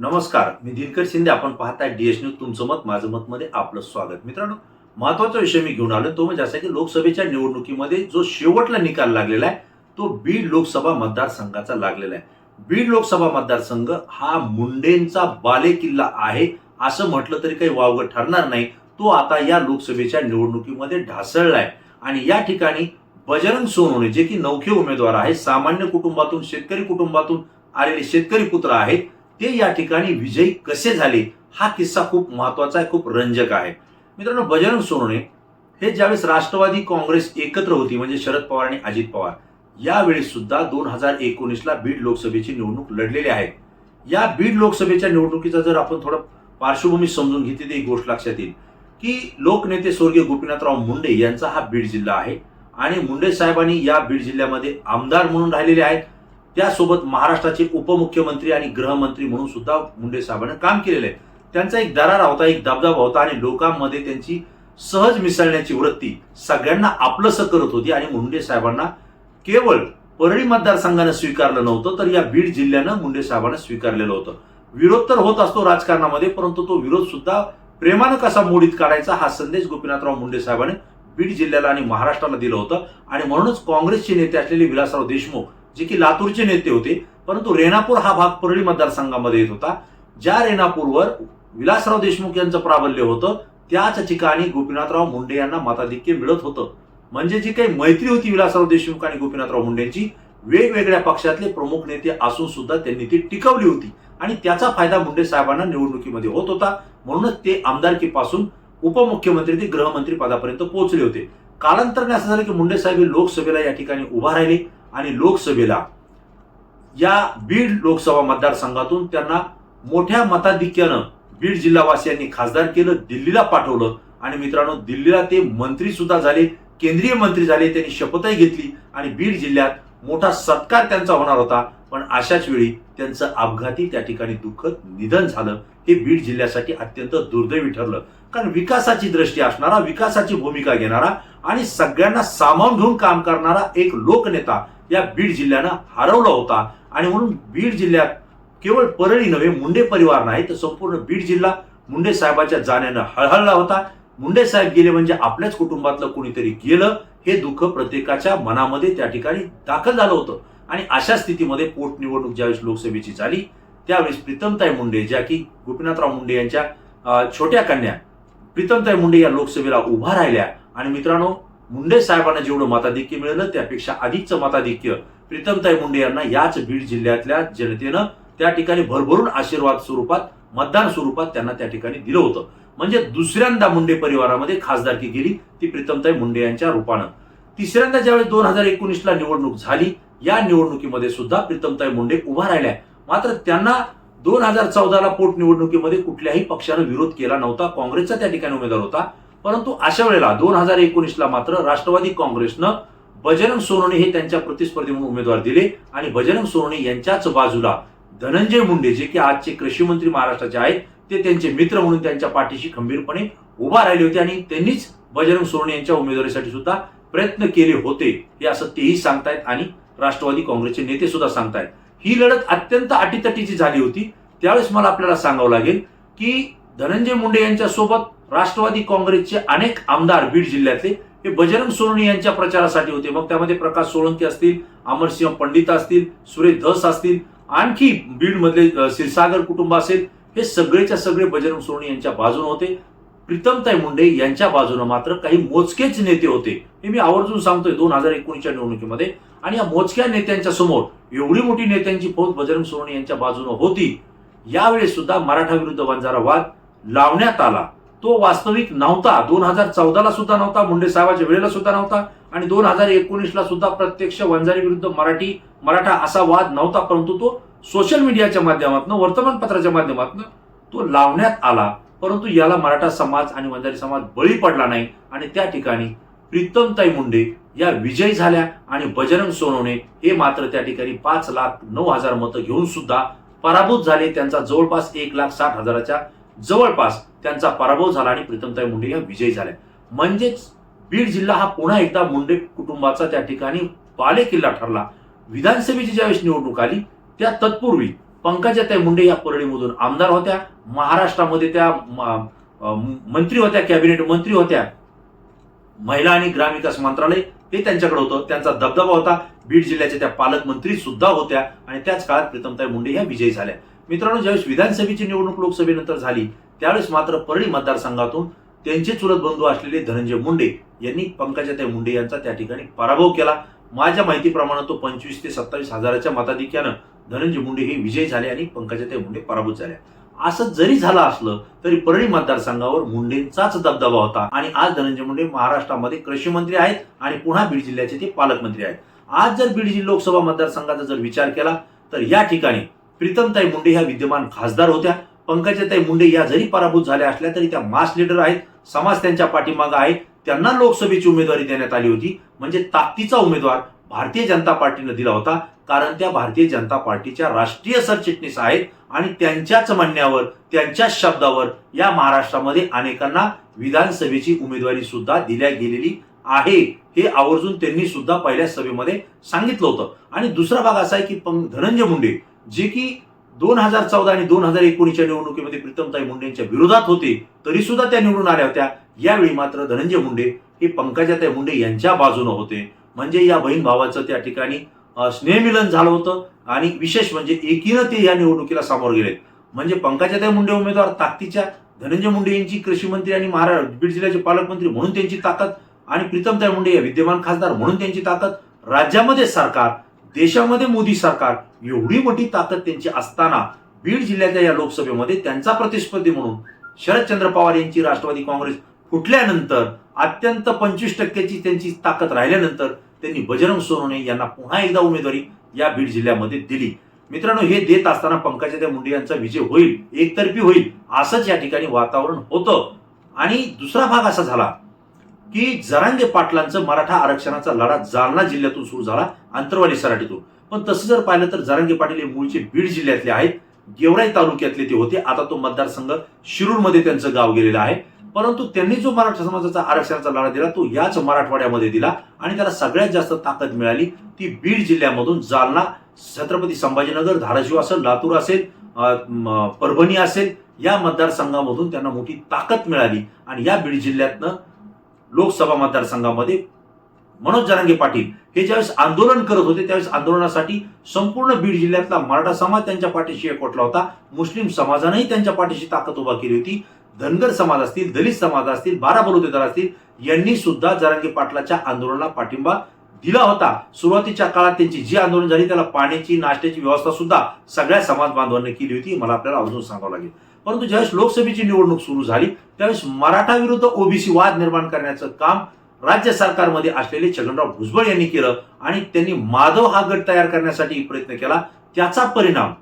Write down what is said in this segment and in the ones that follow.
नमस्कार मी दिनकर शिंदे. आपण पाहताय डीएस न्यूज तुमचं मत माझं मत मध्ये आपलं स्वागत. मित्रांनो महत्त्वाचा विषय मी घेऊन आलो तो म्हणजे असा की लोकसभेच्या निवडणुकीमध्ये जो शेवटला निकाल लागलेला आहे तो बीड लोकसभा मतदारसंघाचा लागलेला आहे. बीड लोकसभा मतदारसंघ हा मुंडेंचा बालेकिल्ला आहे असं म्हटलं तरी काही वावगं ठरणार नाही. तो आता या लोकसभेच्या निवडणुकीमध्ये ढासळलाय. आणि या ठिकाणी बजरंग सोनवणे जे की नौखे उमेदवार आहे सामान्य कुटुंबातून शेतकरी कुटुंबातून आलेले शेतकरी पुत्र आहेत ते या ठिकाणी विजयी कसे झाले हा किस्सा खूप महत्त्वाचा आहे खूप रंजक आहे. मित्रांनो बजरंग सोनवणे हे ज्यावेळेस राष्ट्रवादी काँग्रेस एकत्र होती म्हणजे शरद पवार आणि अजित पवार यावेळी सुद्धा दोन हजार एकोणीसला बीड लोकसभेची निवडणूक लढलेली आहे. या बीड लोकसभेच्या निवडणुकीचा जर आपण थोडं पार्श्वभूमी समजून घेतली तर एक गोष्ट लक्षात येईल की लोकनेते स्वर्गीय गोपीनाथराव मुंडे यांचा हा बीड जिल्हा आहे. आणि मुंडे साहेबांनी या बीड जिल्ह्यामध्ये आमदार म्हणून राहिलेले आहेत. त्यासोबत महाराष्ट्राचे उपमुख्यमंत्री आणि गृहमंत्री म्हणून सुद्धा मुंडे साहेबांनी काम केलेलं आहे. त्यांचा एक दरारा होता एक दबदबा होता आणि लोकांमध्ये त्यांची सहज मिसळण्याची वृत्ती सगळ्यांना आपलंसं करत होती आणि मुंडे साहेबांना केवळ परळी मतदारसंघानं स्वीकारलं नव्हतं तर या बीड जिल्ह्यानं मुंडे साहेबांना स्वीकारलेलं होतं. विरोध तर होत असतो राजकारणामध्ये परंतु तो विरोध सुद्धा प्रेमानं कसा मोडीत काढायचा हा संदेश गोपीनाथराव मुंडे साहेबांनी बीड जिल्ह्याला आणि महाराष्ट्राला दिलं होतं. आणि म्हणूनच काँग्रेसचे नेते असलेले विलासराव देशमुख जे की लातूरचे नेते होते परंतु रेणापूर हा भाग परळी मतदारसंघामध्ये येत होता. ज्या रेणापूरवर विलासराव देशमुख यांचं प्राबल्य होतं त्याच ठिकाणी गोपीनाथराव मुंडे यांना मताधिक्य मिळत होतं. म्हणजे जी काही मैत्री होती विलासराव देशमुख आणि गोपीनाथराव मुंडेंची वेगवेगळ्या पक्षातले प्रमुख नेते असून सुद्धा त्यांनी ती टिकवली होती. आणि त्याचा फायदा मुंडे साहेबांना निवडणुकीमध्ये होत होता. म्हणूनच ते आमदारकीपासून उपमुख्यमंत्री ते गृहमंत्री पदापर्यंत पोहोचले होते. कालांतरने असं झालं की मुंडे साहेब हे लोकसभेला या ठिकाणी उभा राहिले. आणि लोकसभेला या बीड लोकसभा मतदारसंघातून त्यांना मोठ्या मताधिक्यानं बीड जिल्हावासियांनी खासदार केलं दिल्लीला पाठवलं. आणि मित्रांनो दिल्लीला ते मंत्री सुद्धा झाले केंद्रीय मंत्री झाले त्यांनी शपथही घेतली आणि बीड जिल्ह्यात मोठा सत्कार त्यांचा होणार होता. पण अशाच वेळी त्यांचं अपघाती त्या ठिकाणी दुःखद निधन झालं. हे बीड जिल्ह्यासाठी अत्यंत दुर्दैवी ठरलं. कारण विकासाची दृष्टी असणारा विकासाची भूमिका घेणारा आणि सगळ्यांना सामावून घेऊन काम करणारा एक लोकनेता या बीड जिल्ह्यानं हरवला होता. आणि म्हणून बीड जिल्ह्यात केवळ परळी नव्हे मुंडे परिवार नाही तर संपूर्ण बीड जिल्हा मुंडे साहेबाच्या जाण्यानं हळहळला होता. मुंडे साहेब गेले म्हणजे आपल्याच कुटुंबातलं कोणीतरी गेलं हे दुःख प्रत्येकाच्या मनामध्ये त्या ठिकाणी दाखल झालं होतं. आणि अशा स्थितीमध्ये पोटनिवडणूक ज्यावेळेस लोकसभेची झाली त्यावेळेस प्रीतमताई मुंडे ज्या की गोपीनाथराव मुंडे यांच्या छोट्या कन्या प्रीतमताई मुंडे या लोकसभेला उभा राहिल्या. आणि मित्रांनो मुंडे साहेबांना जेवढं मताधिक्य मिळालं त्यापेक्षा अधिकचं मताधिक्य प्रीतमताई मुंडे यांना याच बीड जिल्ह्यातल्या जनतेनं त्या ठिकाणी भरभरून आशीर्वाद स्वरूपात मतदान स्वरूपात त्यांना त्या ठिकाणी दिलं होतं. म्हणजे दुसऱ्यांदा मुंडे परिवारामध्ये खासदारकी गेली ती प्रीतमताई मुंडे यांच्या रूपानं. तिसऱ्यांदा ज्यावेळेस दोन हजार एकोणीसला निवडणूक झाली या निवडणुकीमध्ये सुद्धा प्रीतमताई मुंडे उभा राहिल्या. मात्र त्यांना दोन हजार चौदाला पोटनिवडणुकीमध्ये कुठल्याही पक्षानं विरोध केला नव्हता. काँग्रेसचा त्या ठिकाणी उमेदवार होता. परंतु अशा वेळेला दोन हजार एकोणीसला मात्र राष्ट्रवादी काँग्रेसनं बजरंग सोनवणे हे त्यांच्या प्रतिस्पर्धी म्हणून उमेदवार दिले आणि बजरंग सोनवणे यांच्याच बाजूला धनंजय मुंडे जे की आजचे कृषी मंत्री महाराष्ट्राचे आहेत ते त्यांचे मित्र म्हणून त्यांच्या पाठीशी खंबीरपणे उभा राहिले होते आणि त्यांनीच बजरंग सोनवणे यांच्या उमेदवारीसाठी सुद्धा प्रयत्न केले होते हे असं तेही सांगतायत आणि राष्ट्रवादी काँग्रेसचे नेते सुद्धा सांगतायत. ही लढत अत्यंत अटीतटीची झाली होती. त्यावेळेस मला आपल्याला सांगावं लागेल की धनंजय मुंडे यांच्यासोबत राष्ट्रवादी काँग्रेसचे अनेक आमदार बीड जिल्ह्यातले हे बजरंग सोनवणे यांच्या प्रचारासाठी होते. मग त्यामध्ये प्रकाश सोळंकी असतील अमरसिंह पंडित असतील सुरेश धस असतील आणखी बीड मधले क्षीरसागर कुटुंब असेल हे सगळेच्या सगळे बजरंग सोनवणे यांच्या बाजूने होते. प्रीतमताई मुंडे यांच्या बाजूने मात्र काही मोजकेच नेते होते. हे मी आवर्जून सांगतोय दोन हजार एकोणीसच्या निवडणुकीमध्ये. आणि या मोजक्या नेत्यांच्या समोर एवढी मोठी नेत्यांची फौज बजरंग सोनी यांच्या बाजूने होती यावेळेस सुद्धा मराठा विरुद्ध वंजारा वाद लावण्यात आला. तो वास्तविक नव्हता. दोन हजार चौदाला सुद्धा नव्हता मुंडे साहेबाच्या वेळेला सुद्धा नव्हता आणि दोन हजार एकोणीसला सुद्धा प्रत्यक्ष वंजारी विरुद्ध मराठी मराठा असा वाद नव्हता परंतु तो सोशल मीडियाच्या माध्यमातून वर्तमानपत्राच्या माध्यमातून तो लावण्यात आला. परंतु याला मराठा समाज आणि वंजारी समाज बळी पडला नाही आणि त्या ठिकाणी प्रीतमताई मुंडे या विजयी झाल्या आणि बजरंग सोनवणे हे मात्र त्या ठिकाणी पाच लाख नऊ हजार मतं घेऊन सुद्धा पराभूत झाले. त्यांचा जवळपास एक लाख साठ हजाराच्या जवळपास त्यांचा पराभव झाला आणि प्रीतमताई मुंडे या विजयी झाल्या. म्हणजेच बीड जिल्हा हा पुन्हा एकदा मुंडे कुटुंबाचा त्या ठिकाणी बालेकिल्ला ठरला. विधानसभेची ज्यावेळेस निवडणूक आली त्या तत्पूर्वी पंकजाताई मुंडे या परळीमधून आमदार होत्या. महाराष्ट्रामध्ये त्या मंत्री होत्या कॅबिनेट मंत्री होत्या. महिला आणि ग्रामविकास मंत्रालय हे त्यांच्याकडे होतं. त्यांचा दबदबा होता. बीड जिल्ह्याच्या त्या पालकमंत्री सुद्धा होत्या आणि त्याच काळात प्रीतमताई मुंडे ह्या विजयी झाल्या. मित्रांनो ज्यावेळेस विधानसभेची निवडणूक लोकसभेनंतर झाली त्यावेळेस मात्र परळी मतदारसंघातून त्यांचे चुलत बंधू असलेले धनंजय मुंडे यांनी पंकजाताई मुंडे यांचा त्या ठिकाणी पराभव केला. माझ्या माहितीप्रमाणे तो पंचवीस ते सत्तावीस हजाराच्या मताधिक्यानं धनंजय मुंडे हे विजयी झाले आणि पंकजाताई मुंडे पराभूत झाल्या असं जरी झालं असलं तरी परळी मतदारसंघावर मुंडेंचाच दबदबा होता. आणि आज धनंजय मुंडे महाराष्ट्रामध्ये कृषी मंत्री आहेत आणि पुन्हा बीड जिल्ह्याचे ते पालकमंत्री आहेत. आज जर बीड जिल्हा लोकसभा मतदारसंघाचा जर विचार केला तर या ठिकाणी प्रीतमताई मुंडे ह्या विद्यमान खासदार होत्या. पंकजाताई मुंडे या जरी पराभूत झाल्या असल्या तरी त्या मास लीडर आहेत. समाज त्यांच्या पाठीमागं आहे त्यांना लोकसभेची उमेदवारी देण्यात आली होती. म्हणजे ताकदीचा उमेदवार भारतीय जनता पार्टीनं दिला होता. कारण त्या भारतीय जनता पार्टीच्या राष्ट्रीय सरचिटणीस आहेत. आणि त्यांच्याच म्हणण्यावर त्यांच्याच शब्दावर या महाराष्ट्रामध्ये अनेकांना विधानसभेची उमेदवारी सुद्धा दिल्या गेलेली आहे. हे आवर्जून त्यांनी सुद्धा पहिल्या सभेमध्ये सांगितलं होतं. आणि दुसरा भाग असा आहे की धनंजय मुंडे जे की दोन हजार चौदा आणि दोन हजार एकोणीसच्या निवडणुकीमध्ये प्रीतमताई मुंडेंच्या विरोधात होते तरी सुद्धा त्या निवडून आल्या होत्या. यावेळी मात्र धनंजय मुंडे हे पंकजाताई मुंडे यांच्या बाजूने होते. म्हणजे या बहीण भावाचं त्या ठिकाणी स्नेहमिलन झालं होतं. आणि विशेष म्हणजे एकीनं ते या निवडणुकीला सामोर गेलेत. म्हणजे पंकजाताई मुंडे उमेदवार ताकदीच्या धनंजय मुंडे यांची कृषी मंत्री आणि महाराष्ट्र बीड जिल्ह्याचे पालकमंत्री म्हणून त्यांची ताकद आणि प्रीतमताई मुंडे या विद्यमान खासदार म्हणून त्यांची ताकद राज्यामध्ये सरकार देशामध्ये मोदी सरकार एवढी मोठी ताकद त्यांची असताना बीड जिल्ह्याच्या या लोकसभेमध्ये त्यांचा प्रतिस्पर्धी म्हणून शरदचंद्र पवार यांची राष्ट्रवादी काँग्रेस फुटल्यानंतर अत्यंत पंचवीस टक्क्याची त्यांची ताकद राहिल्यानंतर त्यांनी बजरंग सोनवणे यांना पुन्हा एकदा उमेदवारी या बीड जिल्ह्यामध्ये दिली. मित्रांनो हे देत असताना पंकजाताई मुंडे यांचा विजय होईल एकतर्फी होईल असंच या ठिकाणी वातावरण होतं. आणि दुसरा भाग असा झाला की जरांगे पाटलांचं मराठा आरक्षणाचा लढा जालना जिल्ह्यातून सुरू झाला अंतरवाली सराटीतून. पण तसं जर पाहिलं तर जरांगे पाटील हे मूळचे बीड जिल्ह्यातले आहेत गेवराई तालुक्यातले ते होते. आता तो मतदारसंघ शिरूरमध्ये त्यांचं गाव गेलेलं आहे. परंतु त्यांनी जो मराठा समाजाचा आरक्षणाचा लढा दिला तो याच मराठवाड्यामध्ये दिला आणि त्याला सगळ्यात जास्त ताकद मिळाली ती बीड जिल्ह्यामधून जालना छत्रपती संभाजीनगर धाराशिव असेल लातूर असेल परभणी असेल या मतदारसंघामधून त्यांना मोठी ताकद मिळाली आणि या बीड जिल्ह्यातनं लोकसभा मतदारसंघामध्ये मनोज जरांगे पाटील हे ज्यावेळेस आंदोलन करत होते त्यावेळेस आंदोलनासाठी संपूर्ण बीड जिल्ह्यातला मराठा समाज त्यांच्या पाठीशी एकवटला होता. मुस्लिम समाजानेही त्यांच्या पाठीशी ताकद उभा केली होती. धनगर समाज असतील दलित समाज असतील बारा बलुतेदार असतील यांनी सुद्धा जरांगी पाटलाच्या आंदोलनाला पाठिंबा दिला होता. सुरुवातीच्या काळात त्यांची जी आंदोलन झाली त्याला पाण्याची नाश्त्याची व्यवस्था सुद्धा सगळ्या समाज बांधवांनी केली होती. मला आपल्याला अजून सांगावं लागेल. परंतु ज्यावेळेस लोकसभेची निवडणूक सुरू झाली त्यावेळेस मराठा विरुद्ध ओबीसी वाद निर्माण करण्याचं काम राज्य सरकारमध्ये असलेले छगनराव भुजबळ यांनी केलं आणि त्यांनी माधव हा गट तयार करण्यासाठी प्रयत्न केला. त्याचा परिणाम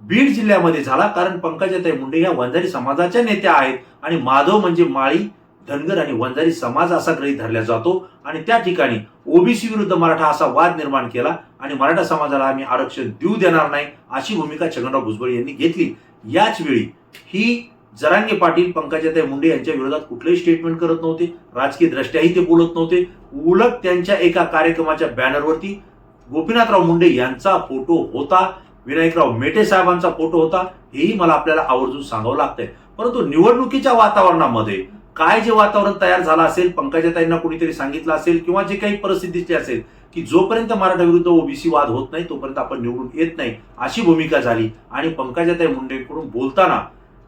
बीड जिल्ह्यामध्ये झाला कारण पंकजाताई मुंडे या वंजारी समाजाच्या नेत्या आहेत. आणि माधव म्हणजे माळी धनगर आणि वंजारी समाज असा गृहीत धरला जातो. आणि त्या ठिकाणी ओबीसी विरुद्ध मराठा असा वाद निर्माण केला. आणि मराठा समाजाला आम्ही आरक्षण देऊ देणार नाही अशी भूमिका छगनराव भुजबळ यांनी घेतली. याच वेळी ही जरांगे पाटील पंकजाताई मुंडे यांच्या विरोधात कुठलंही स्टेटमेंट करत नव्हते. राजकीय दृष्ट्याही ते बोलत नव्हते. उलट त्यांच्या एका कार्यक्रमाच्या बॅनरवरती गोपीनाथराव मुंडे यांचा फोटो होता. विनायकराव मेटे साहेबांचा फोटो होता हेही मला आपल्याला आवर्जून सांगावं लागतंय. परंतु निवडणुकीच्या वातावरणामध्ये काय जे वातावरण तयार झालं असेल पंकजाताईंना कोणीतरी सांगितलं असेल किंवा जे काही परिस्थितीची असेल की जोपर्यंत मराठा विरुद्ध ओबीसी वाद होत नाही तोपर्यंत आपण निवडून येत नाही अशी भूमिका झाली. आणि पंकजाताई मुंडेकडून बोलताना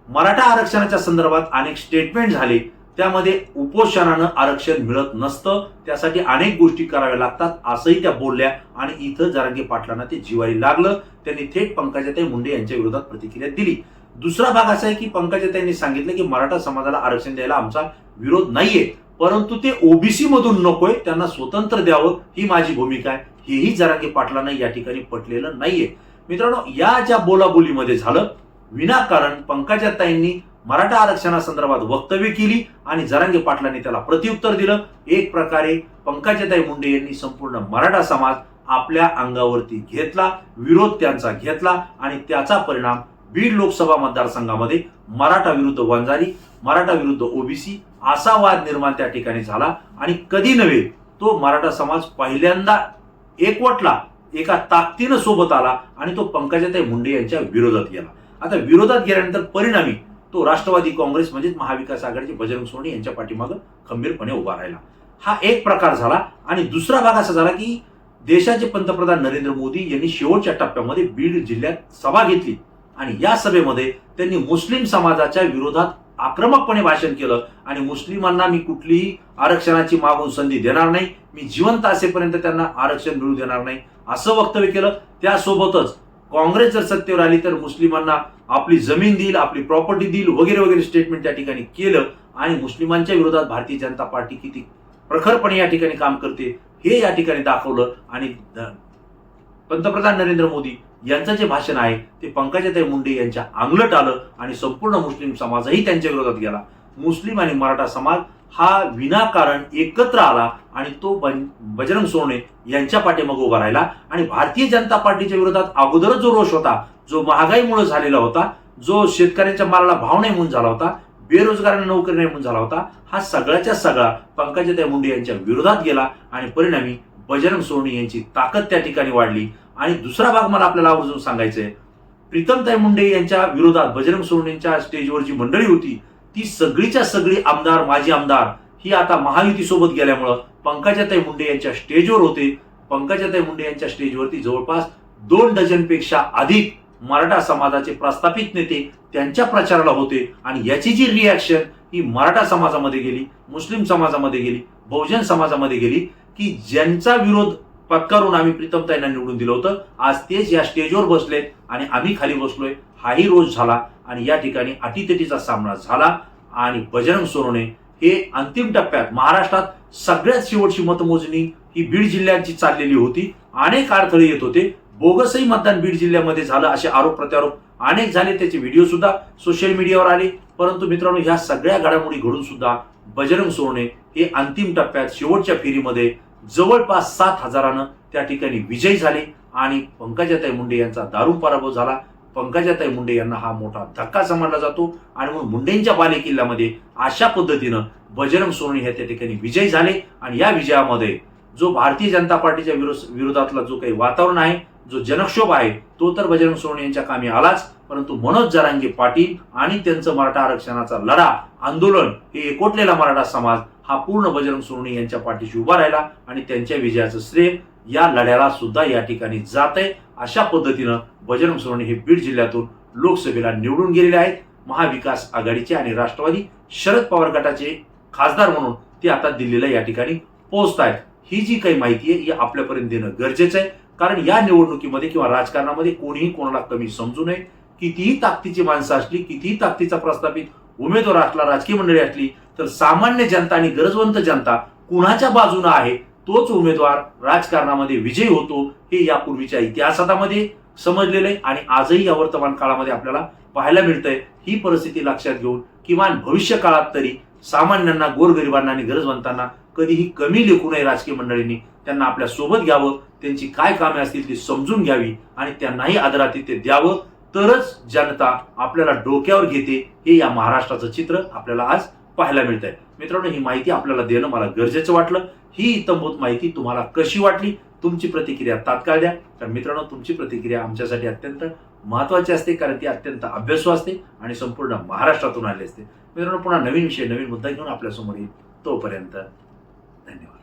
मराठा आरक्षणाच्या संदर्भात अनेक स्टेटमेंट झाले. त्यामध्ये उपोषणानं आरक्षण मिळत नसतं. त्यासाठी अनेक गोष्टी कराव्या लागतात असंही त्या बोलल्या आणि इथं जरांगे पाटलांना ते जिवारी लागलं. त्यांनी थेट पंकजाताई मुंडे यांच्या विरोधात प्रतिक्रिया दिली. दुसरा भाग असा आहे की पंकजाताईंनी सांगितलं की मराठा समाजाला आरक्षण द्यायला आमचा विरोध नाहीये. परंतु ते ओबीसी मधून नकोय त्यांना स्वतंत्र द्यावं ही माझी भूमिका आहे. हेही जरांगे पाटलांना या ठिकाणी पटलेलं नाहीये. मित्रांनो या ज्या बोलाबोलीमध्ये झालं विनाकारण पंकजाताईंनी मराठा आरक्षणासंदर्भात वक्तव्य केली आणि जरांगे पाटलांनी त्याला प्रत्युत्तर दिलं. एक प्रकारे पंकजाताई मुंडे यांनी संपूर्ण मराठा समाज आपल्या अंगावरती घेतला विरोध त्यांचा घेतला आणि त्याचा परिणाम बीड लोकसभा मतदारसंघामध्ये मराठा विरुद्ध वंजारी मराठा विरुद्ध ओबीसी असा वाद निर्माण त्या ठिकाणी झाला. आणि कधी नव्हे तो मराठा समाज पहिल्यांदा एकवटला एका ताकदीनं सोबत आला आणि तो पंकजाताई मुंडे यांच्या विरोधात गेला. आता विरोधात गेल्यानंतर परिणामी तो राष्ट्रवादी काँग्रेस म्हणजेच महाविकास आघाडीचे बजरंग सोनी यांच्या पाठीमागं खंबीरपणे उभा राहिला. हा एक प्रकार झाला आणि दुसरा भाग असा झाला की देशाचे पंतप्रधान नरेंद्र मोदी यांनी शेवटच्या टप्प्यामध्ये बीड जिल्ह्यात सभा घेतली आणि या सभेमध्ये त्यांनी मुस्लिम समाजाच्या विरोधात आक्रमकपणे भाषण केलं आणि मुस्लिमांना मी कुठलीही आरक्षणाची मागून संधी देणार नाही मी जिवंत असेपर्यंत त्यांना आरक्षण मिळू देणार नाही असं वक्तव्य केलं. त्यासोबतच काँग्रेस जर सत्तेवर आली तर मुस्लिमांना आपली जमीन देईल आपली प्रॉपर्टी देईल वगैरे वगैरे स्टेटमेंट त्या ठिकाणी केलं आणि मुस्लिमांच्या विरोधात भारतीय जनता पार्टी किती प्रखरपणे या ठिकाणी काम करते हे या ठिकाणी दाखवलं आणि पंतप्रधान नरेंद्र मोदी यांचं जे भाषण आहे ते पंकजाताई मुंडे यांच्या अंगलट आलं आणि संपूर्ण मुस्लिम समाजही त्यांच्या विरोधात गेला. मुस्लिम आणि मराठा समाज हा विनाकारण एकत्र आला आणि तो बन- बजरंग सोने यांच्या पाठीमागे उभा राहिला आणि भारतीय जनता पार्टीच्या विरोधात अगोदरच जो रोष होता जो महागाईमुळे झालेला होता जो शेतकऱ्यांच्या मालाला भाव नाही म्हणून झाला होता बेरोजगारांना नोकरी नाही म्हणून झाला होता हा सगळ्याच्या सगळा पंकजाताई मुंडे यांच्या विरोधात गेला आणि परिणामी बजरंग सोनी यांची ताकद त्या ठिकाणी वाढली. आणि दुसरा भाग मला आपल्याला आवर्जून सांगायचा आहे प्रीतमताई मुंडे यांच्या विरोधात बजरंग सोनींच्या स्टेजवर जी मंडळी होती ती सगळीच्या सगळी आमदार माजी आमदार ही आता महायुतीसोबत गेल्यामुळं पंकजाताई मुंडे यांच्या स्टेजवर होते. पंकजाताई मुंडे यांच्या स्टेजवरती जवळपास दोन डझनपेक्षा अधिक मराठा समाजाचे प्रस्थापित नेते त्यांच्या प्रचाराला होते आणि याची जी रिॲक्शन ही मराठा समाजामध्ये गेली मुस्लिम समाजामध्ये गेली बहुजन समाजामध्ये गेली की ज्यांचा विरोध पत्करून आम्ही प्रीतमताईंना निवडून दिलं होतं आज तेच या स्टेजवर बसलेत आणि आम्ही खाली बसलोय हाही रोज झाला आणि या ठिकाणी अटीतटीचा सामना झाला आणि बजरंग सोनवणे हे अंतिम टप्प्यात महाराष्ट्रात सगळ्यात शेवटची मतमोजणी ही बीड जिल्ह्याची चाललेली होती अनेक अडथळे येत होते बोगसही मतदान बीड जिल्ह्यामध्ये झालं असे आरोप प्रत्यारोप अनेक झाले. त्याचे व्हिडिओ सुद्धा सोशल मीडियावर आले. परंतु मित्रांनो ह्या सगळ्या घडामोडी घडून सुद्धा बजरंग सोने हे अंतिम टप्प्यात शेवटच्या फेरीमध्ये जवळपास सात हजारानं त्या ठिकाणी विजयी झाले आणि पंकजाताई मुंडे यांचा दारुण पराभव झाला. पंकजाताई मुंडे यांना हा मोठा धक्का समजला जातो आणि म्हणून मुंडेंच्या बालेकिल्ल्यामध्ये अशा पद्धतीनं बजरंग सोनी हे त्या ठिकाणी विजयी झाले. आणि या विजयामध्ये जो भारतीय जनता पार्टीच्या विरोध विरोधातला जो काही वातावरण आहे जो जनक्षोभ आहे तो तर बजरंग सोनवणे यांच्या कामी आलाच परंतु मनोज जरांगे पाटील आणि त्यांचं मराठा आरक्षणाचा लढा आंदोलन हे एकवटलेला मराठा समाज हा पूर्ण बजरंग सोनवणे यांच्या पाठीशी उभा राहिला आणि त्यांच्या विजयाचं श्रेय या लढ्याला सुद्धा या ठिकाणी जात आहे अशा पद्धतीनं बजरंग सोनवणे हे बीड जिल्ह्यातून लोकसभेला निवडून गेलेले आहेत. महाविकास आघाडीचे आणि राष्ट्रवादी शरद पवार गटाचे खासदार म्हणून ते आता दिल्लीला या ठिकाणी पोहोचत आहेत ही जी काही माहिती आहे ही आपल्यापर्यंत देणं गरजेचं आहे. कारण या निवडणुकीमध्ये किंवा राजकारणामध्ये कोणीही कोणाला कमी समजू नये. कितीही ताकदीची माणसं असली कितीही ताकदीचा प्रस्थापित उमेदवार असला राजकीय मंडळी असली तर सामान्य जनता आणि गरजवंत जनता कुणाच्या बाजूनं आहे तोच उमेदवार राजकारणामध्ये विजयी होतो हे यापूर्वीच्या इतिहासामध्ये समजलेलं आहे. आणि आजही या वर्तमान काळामध्ये आपल्याला पाहायला मिळतंय ही परिस्थिती लक्षात घेऊन किमान भविष्य काळात तरी सामान्यांना गोरगरिबांना आणि गरजवंतांना कधीही कमी लेखू नये राजकीय मंडळींनी. त्यांना आपल्यासोबत घ्यावं त्यांची काय कामे असतील ती समजून घ्यावी आणि त्यांनाही आदरातिथ्य द्यावं. तरच जनता आपल्याला डोक्यावर घेते. हे या महाराष्ट्राचं चित्र आपल्याला आज पाहायला मिळत आहे मित्रांनो ही माहिती आपल्याला देणं मला गरजेचं वाटलं. ही इतंभूत माहिती तुम्हाला कशी वाटली? तुमची प्रतिक्रिया तात्काळ द्या. तर मित्रांनो तुमची प्रतिक्रिया आमच्यासाठी अत्यंत महत्वाची असते कारण ती अत्यंत अभ्यासू असते आणि संपूर्ण महाराष्ट्रातून आली असते. मित्रांनो पुन्हा नवीन विषय नवीन मुद्दा घेऊन आपल्यासमोर येईल. तोपर्यंत धन्यवाद.